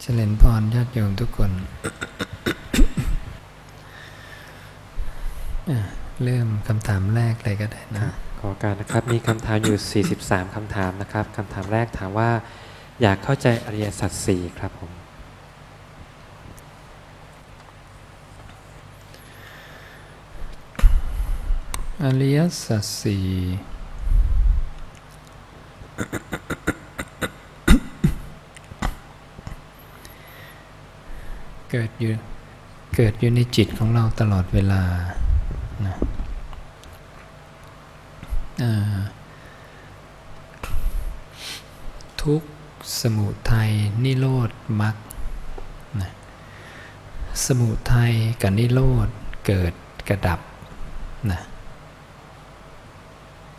เจริญพรญาติโยมทุกคนอะเริ่มคำถามแรกเลยก็ได้นะ ขอการนะครับ มีคำถามอยู่ 43 คำถามนะครับคำถามแรกถามว่า อยากเข้าใจอริยสัจสี่ครับผม อริยสัจสี่ เกิดอยู่เกิดอยู่ในจิตของเราตลอดเวลานะทุกสมุทัยนิโรธมรรคนะสมุทัยกับนิโรธเกิดกระดับนะ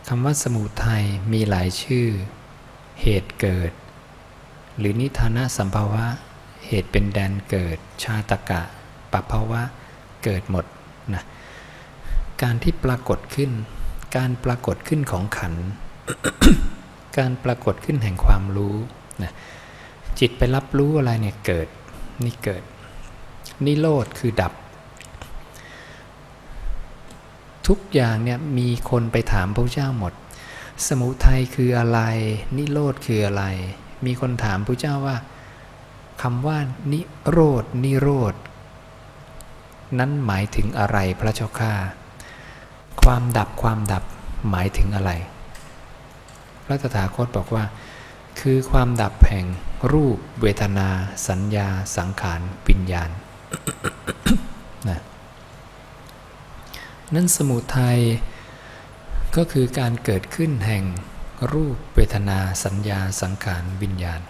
คำว่าสมุทัยมีหลายชื่อ เหตุเกิด หรือนิทานะสัมภาวะ เหตุเป็นแดนเกิดชาตกะปภาวะเกิดหมดนะการที่ปรากฏขึ้น การปรากฏขึ้นของขัน การปรากฏขึ้นแห่งความรู้นะจิตไปรับรู้อะไรเนี่ยเกิดนี่เกิด นิโรธคือดับ ทุกอย่างเนี่ยมีคนไปถามพระเจ้าหมด สมุทัยคืออะไร นิโรธคืออะไร มีคนถามพระเจ้าว่า คำว่านิโรธนิโรธนั้นหมายถึงอะไรพระเจ้าข้าความดับความดับหมายถึงอะไร พระตถาคตบอกว่า คือความดับแห่งรูปเวทนา สัญญา สังขารวิญญาณนะนั่นสมุทัยก็คือการเกิดขึ้นแห่งรูปเวทนา สัญญา สังขารวิญญาณ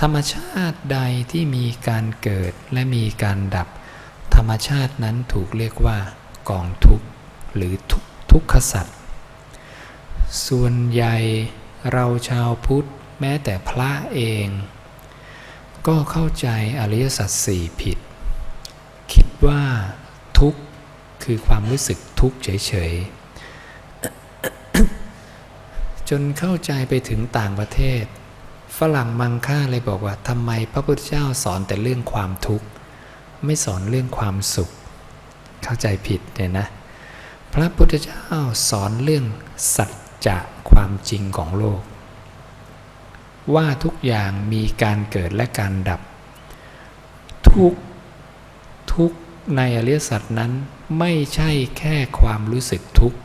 ธรรมชาติใดที่มีการเกิดและมีการดับ ธรรมชาตินั้นถูกเรียกว่ากองทุกข์หรือทุกทุกขสัตว์ส่วนใหญ่เราชาวพุทธแม้แต่พระเอง ก็เข้าใจอริยสัจสี่ผิด คิดว่าทุกข์คือความรู้สึกทุกข์เฉยๆจนเข้าใจไปถึงต่างประเทศ ฝรั่งมังค่าเลยบอกว่าทำไมพระพุทธเจ้าสอนแต่เรื่องความทุกข์ ไม่สอนเรื่องความสุข เข้าใจผิดเนี่ยนะ พระพุทธเจ้าสอนเรื่องสัจจะความจริงของโลก ว่าทุกอย่างมีการเกิดและการดับ ทุกทุกในอริยสัจนั้นไม่ใช่แค่ความรู้สึกทุกข์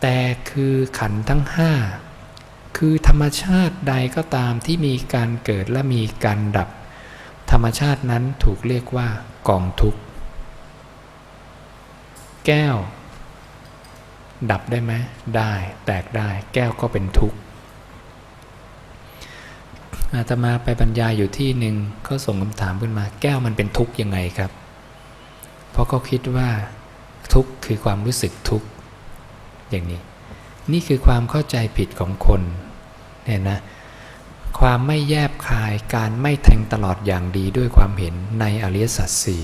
แต่คือขันทั้งห้า คือธรรมชาติใดก็ตามที่มีการเกิดและมีการดับ ธรรมชาตินั้นถูกเรียกว่ากองทุกข์แก้ว ดับได้ไหมได้แตกได้แก้วก็เป็นทุกข์อาตมาไปบรรยายอยู่ที่หนึ่งเขาส่งคำถามขึ้นมา แก้วมันเป็นทุกข์ยังไงครับ เพราะเขาคิดว่าทุกข์คือความรู้สึกทุกข์อย่างนี้ นี่คือความเข้าใจผิดของคนเนี่ยนะความไม่แยบคายการไม่แทงตลอดอย่างดีด้วยความเห็นในอริยสัจสี่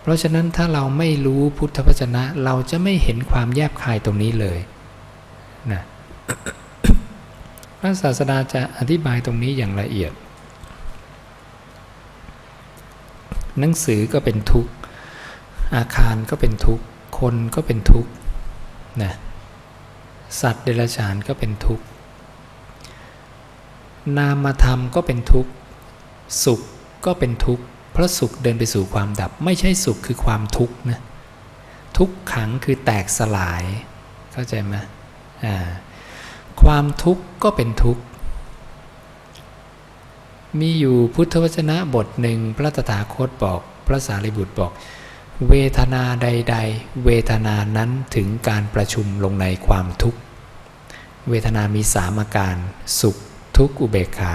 เพราะฉะนั้นถ้าเราไม่รู้พุทธวจนะ เราจะไม่เห็นความแยบคายตรงนี้เลยนะพระศาสดาจะอธิบายตรงนี้อย่างละเอียด หนังสือก็เป็นทุกข์ อาคารก็เป็นทุกข์ คนก็เป็นทุกข์นะ สัตว์เดรัจฉานก็เป็นทุกข์ นามธรรมก็เป็นทุกข์ สุขก็เป็นทุกข์เพราะสุขเดินไปสู่ความดับ ไม่ใช่สุขคือความทุกข์นะทุกขังคือแตกสลาย เข้าใจไหมอ่าความทุกข์ก็เป็นทุกข์ มีอยู่พุทธวจนะบทหนึ่งพระตถาคตบอก พระสารีบุตรบอก เวทนาใด ๆ เวทนานั้นถึงการประชุมลงในความทุกข์ เวทนามีสามอาการ สุขทุกข์อุเบกขา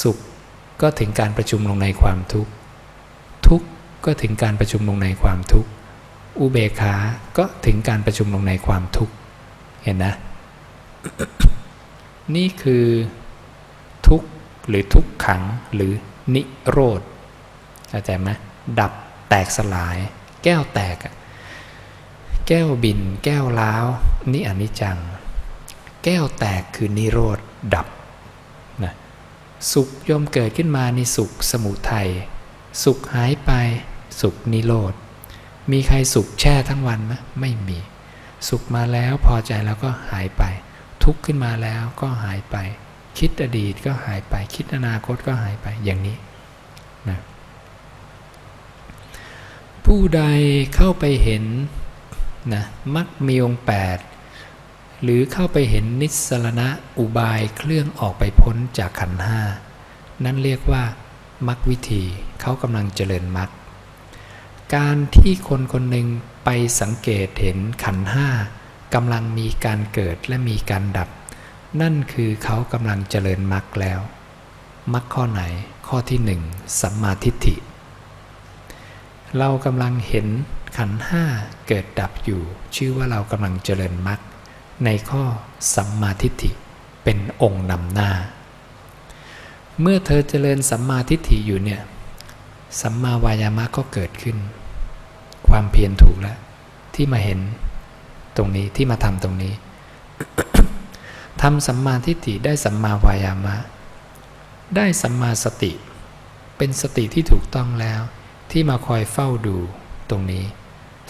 สุขก็ถึงการประชุมลงในความทุกข์ ทุกข์ก็ถึงการประชุมลงในความทุกข์ อุเบกขา ก็ถึงการประชุมลงในความทุกข์ เห็นนะ นี่คือทุกข์หรือทุกขังหรือนิโรธเข้าใจไหมดับแตกสลาย แก้วแตก แก้วบิน แก้วล้าว นี่อนิจจัง แก้วแตกคือนิโรธดับนะสุขโยมเกิดขึ้นมาในสุขสมุทัยสุขหายไปสุขนิโรธ มีใครสุขแช่ทั้งวันไหมไม่มี สุขมาแล้วพอใจแล้วก็หายไป ทุกข์ขึ้นมาแล้วก็หายไป คิดอดีตก็หายไป คิดอนาคตก็หายไปอย่างนี้นะผู้ใดเข้าไปเห็นนะมักมีองค์แปด หรือเข้าไปเห็นนิสรณะอุบายเครื่องออกไปพ้นจากขันห้านั่นเรียกว่ามักวิธีเขากำลังเจริญมักการที่คนคนหนึ่งไปสังเกตเห็นขันห้ากำลังมีการเกิดและมีการดับ นั่นคือเขากำลังเจริญมักแล้วมักข้อไหนข้อที่หนึ่งสัมมาทิฏฐิ เรากำลังเห็นขันห้าเกิดดับอยู่ ชื่อว่าเรากำลังเจริญมัก ในข้อสัมมาทิฏฐิเป็นองค์นำหน้า เมื่อเธอเจริญสัมมาทิฏฐิอยู่เนี่ยสัมมาวายามะก็เกิดขึ้น ความเพียรถูกแล้ว ที่มาเห็นตรงนี้ที่มาทำตรงนี้ทำสัมมาทิฏฐิได้สัมมาวายามะ ได้สัมมาสติ เป็นสติที่ถูกต้องแล้ว ที่มาคอยเฝ้าดูตรงนี้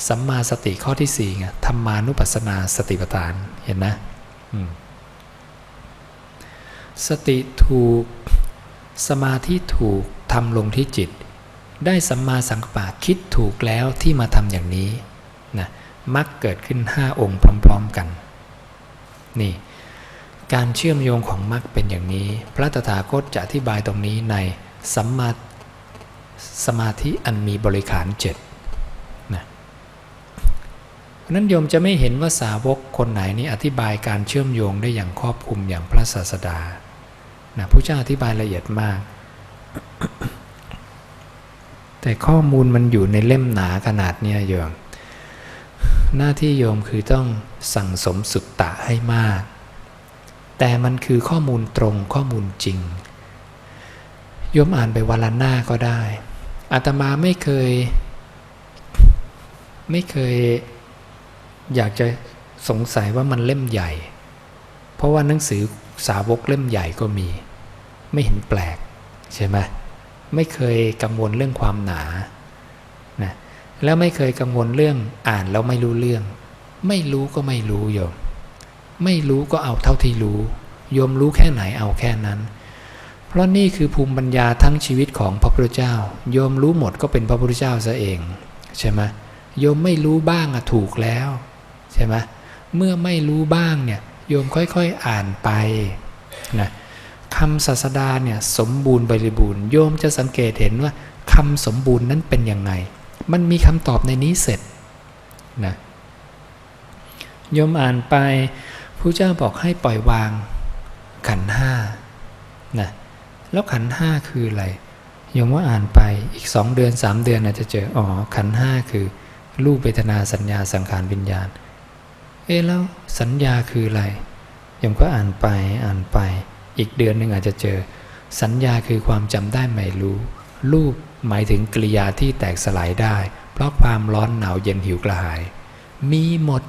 สัมมาสติข้อที่สี่ไงธรรมานุปัสสนาสติปัฏฐานเห็นนะสติถูก สมาธิถูกทำลงที่จิต ได้สัมมาสังกปะคิดถูกแล้วที่มาทำอย่างนี้นะมักเกิดขึ้นห้าองค์พร้อม ๆกัน นี่ การเชื่อมโยงของมรรคเป็นอย่างนี้ พระตถาคตจะอธิบายตรงนี้ในสัมมาสมาธิอันมีบริขารเจ็ด นั้นโยมจะไม่เห็นว่าสาวกคนไหนนี่อธิบายการเชื่อมโยงได้อย่างครอบคลุมอย่างพระศาสดานะผู้เจ้าอธิบายละเอียดมาก แต่ข้อมูลมันอยู่ในเล่มหนาขนาดเนี้ยโยม หน้าที่โยมคือต้องสั่งสมสุตตะให้มาก แต่มันคือข้อมูลตรงข้อมูลจริง โยมอ่านไปวันละหน้าก็ได้อาตมาไม่เคย ไม่เคย อยากจะสงสัยว่ามันเล่มใหญ่ เพราะว่าหนังสือสาวกเล่มใหญ่ก็มี ไม่เห็นแปลกใช่ไหมไม่เคยกังวลเรื่องความหนานะแล้วไม่เคยกังวลเรื่องอ่านแล้วไม่รู้เรื่อง ไม่รู้ก็ไม่รู้โยม ไม่รู้ก็เอาเท่าที่รู้โยมรู้แค่ไหนเอาแค่นั้น เพราะนี่คือภูมิปัญญาทั้งชีวิตของพระพุทธเจ้าโยมรู้หมดก็เป็นพระพุทธเจ้าซะเองใช่ไหมโยมไม่รู้บ้างอะถูกแล้ว ใช่ไหมเมื่อไม่รู้บ้างเนี่ยโยมค่อยๆอ่านไปนะคำศาสดาเนี่ยสมบูรณ์บริบูรณ์โยมจะสังเกตเห็นว่าคำสมบูรณ์นั้นเป็นยังไง มันมีคำตอบในนี้เสร็จนะโยมอ่านไปพระเจ้าบอกให้ปล่อยวางขันห้านะแล้วขันห้าคืออะไรโยมว่าอ่านไปอีกสองเดือนสามเดือนอาจจะเจออ๋อขันห้าคือรูปเวทนาสัญญาสังขารวิญญาณ เอ๊ะแล้วสัญญาคืออะไรโยมก็อ่านไปอ่านไป อีกเดือนหนึ่งอาจจะเจอ สัญญาคือความจำได้ไม่รู้ รูปหมายถึงกริยาที่แตกสลายได้ เพราะความร้อนหนาวเย็นหิวกระหาย มีหมด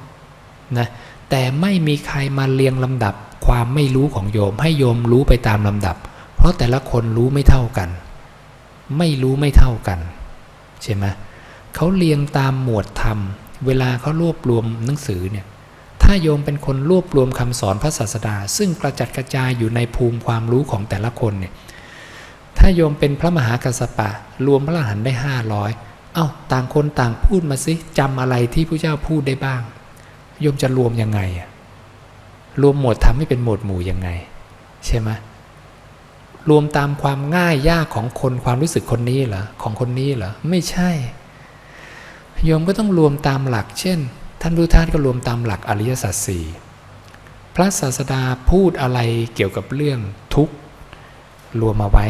นะแต่ไม่มีใครมาเรียงลำดับ ความไม่รู้ของโยมให้โยมรู้ไปตามลำดับ เพราะแต่ละคนรู้ไม่เท่ากัน ไม่รู้ไม่เท่ากันใช่ไหมเขาเรียงตามหมวดธรรม เวลาเขารวบรวมหนังสือเนี่ย ถ้าโยมเป็นคนรวบรวมคำสอนพระศาสดา ซึ่งกระจัดกระจายอยู่ในภูมิความรู้ของแต่ละคนเนี่ยถ้าโยมเป็นพระมหากัสสปะ รวมพระอรหันต์ได้ห้าร้อยเอ้าต่างคนต่างพูดมาสิจำอะไรที่พระเจ้าพูดได้บ้าง โยมจะรวมยังไงอะรวมหมวดทำให้เป็นหมวดหมู่ยังไง ใช่ไหมรวมตามความง่ายยากของคนความรู้สึกคนนี้เหรอของคนนี้เหรอไม่ใช่โยมก็ต้องรวมตามหลัก เช่น ท่านพุทธทาสก็รวมตามหลักอริยสัจสี่พระศาสดาพูดอะไรเกี่ยวกับเรื่องทุกข์รวมมาไว้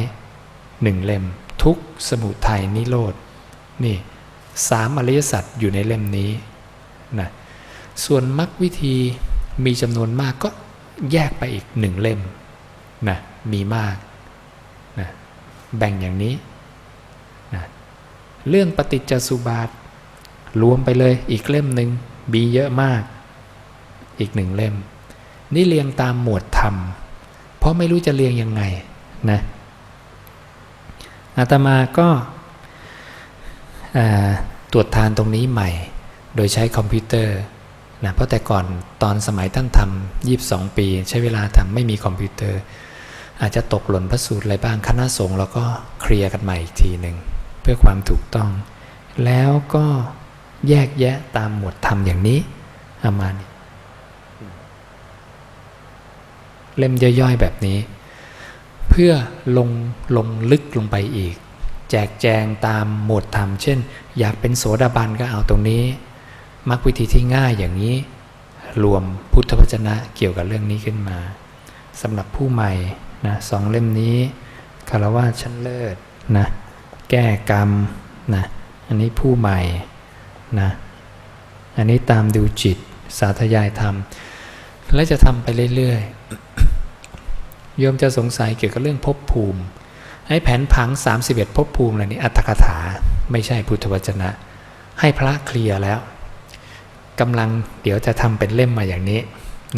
หนึ่งเล่ม ทุกข์สมุทัยนิโรธนี่สามอริยสัจอยู่ในเล่มนี้นะส่วนมรรควิธีมีจำนวนมากก็แยกไปอีกหนึ่งเล่มนะมีมากนะแบ่งอย่างนี้นะเรื่องปฏิจจสุบาทรวมไปเลยอีกเล่มหนึ่ง มีเยอะมาก อีกหนึ่งเล่ม นี่เรียงตามหมวดธรรม เพราะไม่รู้จะเรียงยังไงนะอาตมาก็าตรวจทานตรงนี้ใหม่ โดยใช้คอมพิวเตอร์นะเพราะแต่ก่อนตอนสมัยท่านทำ22ปี ใช้เวลาทำไม่มีคอมพิวเตอร์ อาจจะตกหล่นพระสูตรอะไรบ้างคณะสงฆ์เราก็เคลียร์กันใหม่อีกทีหนึ่ง เพื่อความถูกต้อง แล้วก็ แยกแยะตามหมวดธรรมอย่างนี้เอามานี่เล่มย่อยๆแบบนี้ เพื่อลงลงลึกลงไปอีก แจกแจงตามหมวดธรรม เช่น อยากเป็นโสดาบันก็เอาตรงนี้มรรควิธีที่ง่ายอย่างนี้ รวมพุทธวจนะเกี่ยวกับเรื่องนี้ขึ้นมาสำหรับผู้ใหม่นะสองเล่มนี้คารวะชั้นเลิศนะแก้กรรมนะอันนี้ผู้ใหม่ นะอันนี้ตามดูจิตสาธยายธรรม และจะทำไปเรื่อยๆโยมจะสงสัยเกี่ยวกับเรื่องภพภูมิให้แผนผัง 31ภพภูมิอะไรนี้อัตถกถาไม่ใช่พุทธวจนะ ให้พระเคลียร์แล้วกำลังเดี๋ยวจะทำเป็นเล่มมาอย่างนี้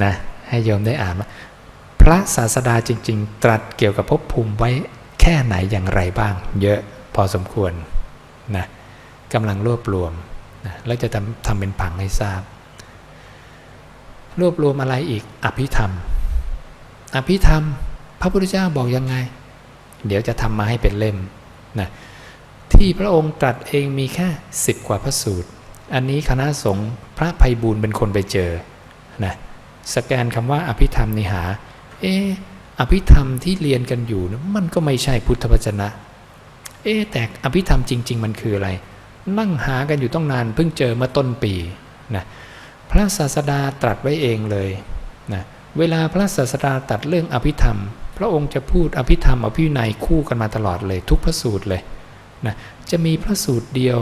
นะให้โยมได้อ่านว่าพระศาสดาจริง ๆ ตรัสเกี่ยวกับภพภูมิไว้แค่ไหนอย่างไรบ้าง เยอะพอสมควรนะกำลังรวบรวม นะแล้วจะทำทำเป็นผังให้ทราบ รวบรวมอะไรอีกอภิธรรม อภิธรรม พระพุทธเจ้าบอกยังไง เดี๋ยวจะทำมาให้เป็นเล่มนะที่พระองค์ตรัสเองมีแค่สิบกว่าพระสูตร อันนี้คณะสงฆ์พระภัยบูรณ์เป็นคนไปเจอนะสแกนคำว่าอภิธรรมนิหา เอออภิธรรมที่เรียนกันอยู่นะมันก็ไม่ใช่พุทธวจนะ เอ๊แต่อภิธรรมจริง ๆ มันคืออะไร นั่งหากันอยู่ต้องนานเพิ่งเจอเมื่อต้นปีนะพระศาสดาตรัสไว้เองเลยนะเวลาพระศาสดาตรัสเรื่องอภิธรรม พระองค์จะพูดอภิธรรมอภิวินัยคู่กันมาตลอดเลย ทุกพระสูตรเลยนะจะมีพระสูตรเดียว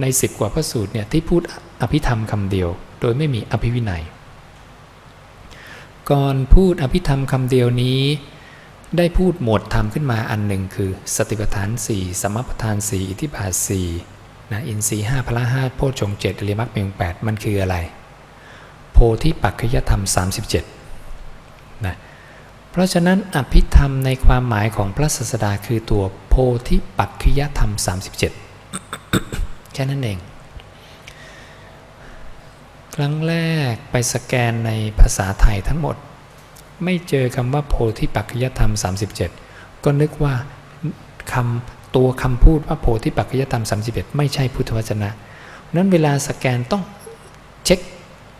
ในสิบกว่าพระสูตรเนี่ยที่พูดอภิธรรมคำเดียว โดยไม่มีอภิวินัย ก่อนพูดอภิธรรมคำเดียวนี้ ได้พูดหมวดธรรมขึ้นมาอันหนึ่งคือ สติปัฏฐาน 4 สมปัฏฐาน 4 อิทธิบาท4 นะอินทรีย์5พละ5โพชฌงค์7อริมรรคมีองค์8มันคืออะไร โพธิปัจขยธรรม 37นะเพราะฉะนั้นอภิธรรมในความหมายของพระศาสดาคือตัวโพธิปัจขยธรรม 37 แค่นั้นเอง ครั้งแรกไปสแกนในภาษาไทยทั้งหมด ไม่เจอคำว่าโพธิปัจขยธรรม 37 ก็นึกว่าคำ ตัวคำพูดว่าโพธิปัจขยธรรม 31 ไม่ใช่พุทธวจนะ นั้นเวลาสแกนต้องเช็ค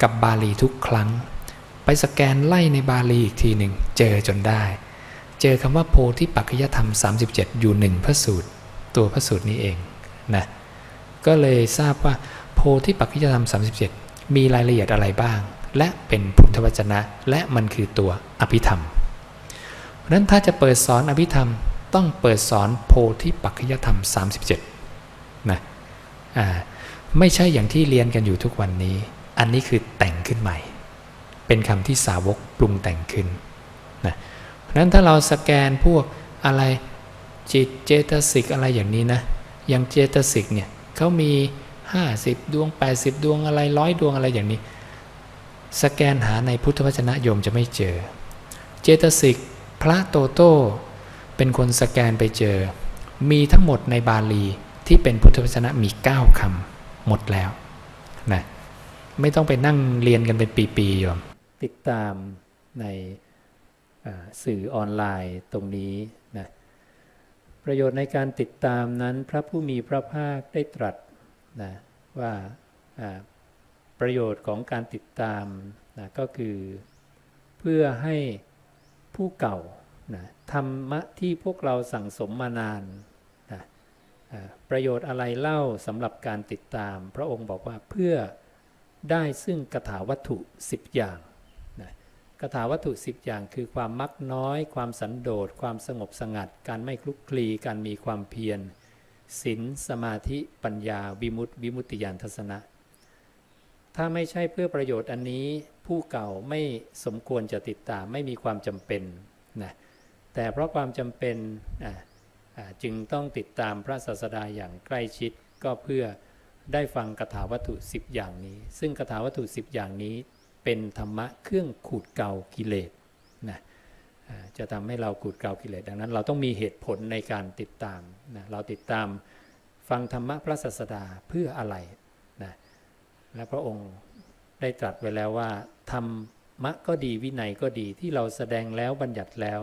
กับบาลีทุกครั้ง ไปสแกนไล่ในบาลีอีกทีหนึ่งเจอจนได้ เจอคำว่าโพธิปัจขยธรรม 37 อยู่หนึ่งพระสูตร ตัวพระสูตรนี้เองนะก็เลยทราบว่าโพธิปัจขยธรรม 37 มีรายละเอียดอะไรบ้าง และเป็นพุทธวจนะ และมันคือตัวอภิธรรมเพราะนั้นถ้าจะเปิดสอนอภิธรรม ต้องเปิดสอนโพธิปัจขยธรรม 37นะอ่าไม่ใช่อย่างที่เรียนกันอยู่ทุกวันนี้ อันนี้คือแต่งขึ้นใหม่ เป็นคำที่สาวกปรุงแต่งขึ้นนะเพราะฉะนั้นถ้าเราสแกนพวกอะไรจิตเจตสิกอะไรอย่างนี้นะอย่างเจตสิกเนี่ยเขามี 50 ดวง 80 ดวงอะไรร้อยดวงอะไรอย่างนี้ สแกนหาในพุทธวจนะโยมจะไม่เจอ เจตสิกพระโตโต้ เป็นคนสแกนไปเจอ มีทั้งหมดในบาลีที่เป็นพุทธวจนะมี 9คำหมดแล้วนะไม่ต้องไปนั่งเรียนกันเป็นปีๆโยมติดตามในสื่อออนไลน์ตรงนี้นะประโยชน์ในการติดตามนั้นพระผู้มีพระภาคได้ตรัสนะว่าประโยชน์ของการติดตามนะก็คือเพื่อให้ผู้เก่า นะธรรมะที่พวกเราสั่งสมมานานนะประโยชน์อะไรเล่าสำหรับการติดตาม พระองค์บอกว่าเพื่อได้ซึ่งกถาวัตถุ 10 อย่างนะกถาวัตถุ 10 อย่างคือความมักน้อย ความสันโดษ ความสงบสงัด การไม่คลุกคลี การมีความเพียรศีลสมาธิปัญญาวิมุตติวิมุตติญาณทัศนะ ถ้าไม่ใช่เพื่อประโยชน์อันนี้ผู้เก่าไม่สมควรจะติดตามไม่มีความจำเป็นนะ แต่เพราะความจำเป็นจึงต้องติดตามพระศาสดาอย่างใกล้ชิดก็เพื่อได้ฟังคาถาวัตถุ 10 อย่างนี้ ซึ่งคาถาวัตถุ 10 อย่างนี้ เป็นธรรมะเครื่องขูดเกากิเลสนะจะทำให้เราขูดเกากิเลสดังนั้น เราต้องมีเหตุผลในการติดตามนะเราติดตามฟังธรรมะพระศาสดาเพื่ออะไรนะและพระองค์ได้ตรัสไว้แล้วว่าธรรมะก็ดีวินัยก็ดีที่เราแสดงแล้วบัญญัติแล้ว